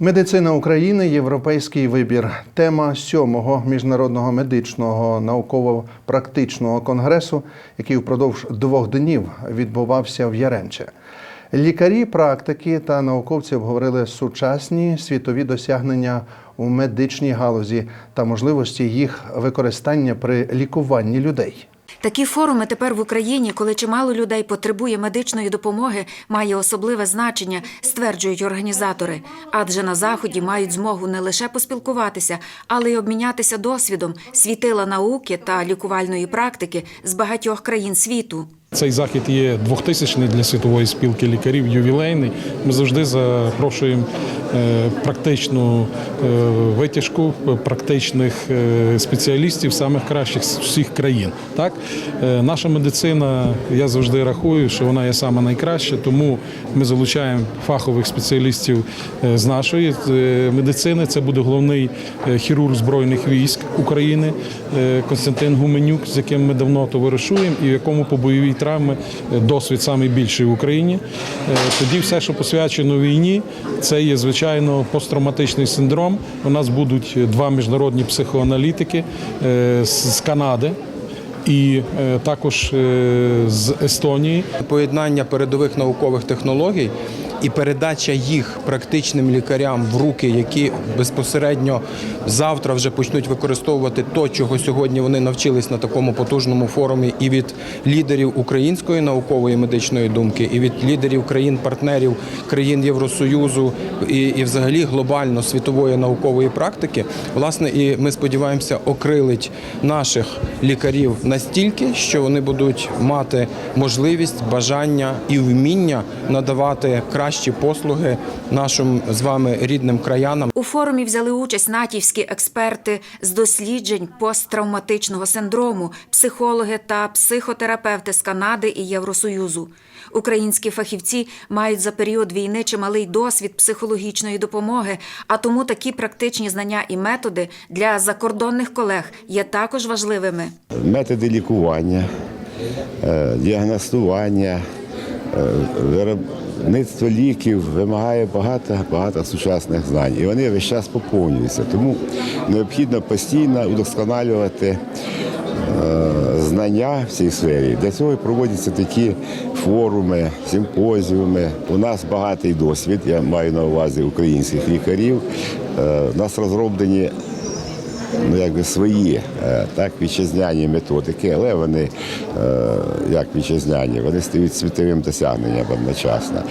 Медицина України європейський вибір. Тема сьомого міжнародного медичного науково-практичного конгресу, який впродовж двох днів відбувався в Яремче. Лікарі, практики та науковці обговорили сучасні світові досягнення у медичній галузі та можливості їх використання при лікуванні людей. Такі форуми тепер в Україні, коли чимало людей потребує медичної допомоги, має особливе значення, стверджують організатори. Адже на заході мають змогу не лише поспілкуватися, але й обмінятися досвідом світила науки та лікувальної практики з багатьох країн світу. Цей захід є 2000-й для світової спілки лікарів, ювілейний. Ми завжди запрошуємо е, практичну е, витяжку практичних е, спеціалістів самих кращих з всіх країн. Так наша медицина, я завжди рахую, що вона є сама найкраща, тому ми залучаємо фахових спеціалістів з нашої медицини. Це буде головний хірург збройних військ України Константин Гуменюк, з яким ми давно товаришуємо, і в якому по бойовій травмі е, досвід найбільший в Україні. Е, Тоді все, що посвячено війні, це є звичайно посттравматичний синдром. У нас будуть два міжнародні психоаналітики е, з Канади. І е, також е, з Естонії поєднання передових наукових технологій і передача їх практичним лікарям в руки, які безпосередньо завтра вже почнуть використовувати то, чого сьогодні вони навчились на такому потужному форумі, і від лідерів української наукової медичної думки, і від лідерів країн-партнерів, країн Євросоюзу, і, і взагалі глобально світової наукової практики. Власне, і ми сподіваємося, окрилить наших лікарів настільки, що вони будуть мати можливість, бажання і вміння надавати кращі послуги нашим з вами рідним краянам. У форумі взяли участь натівські експерти з досліджень посттравматичного синдрому, психологи та психотерапевти з Канади і Євросоюзу. Українські фахівці мають за період війни чималий досвід психологічної допомоги, а тому такі практичні знання і методи для закордонних колег є також важливими. методи лікування, е, діагностування, виробництво ліків вимагає багато багато сучасних знань, і вони весь час поповнюються. Тому необхідно постійно удосконалювати е, знання в цій сфері. Для цього проводяться такі форуми, симпозіуми. У нас багатий досвід. Я маю на увазі українських лікарів. Е, У нас розроблені ну, якби свої е, так, вітчизняні методики, але вони е, як вітчизняні, вони стають світовим досягненням одночасно.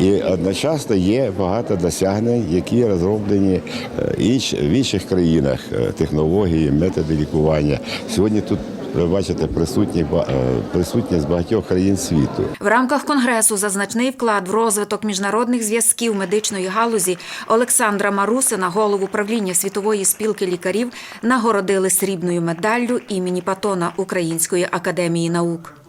І одночасно є багато досягнень, які розроблені е, в інших країнах, технології, методи лікування. Сьогодні тут ви бачите присутні, е, присутність багатьох країн світу. В рамках конгресу за значний вклад в розвиток міжнародних зв'язків медичної галузі Олександра Марусина, голову правління світової спілки лікарів, нагородили срібною медаллю імені Патона Української академії наук.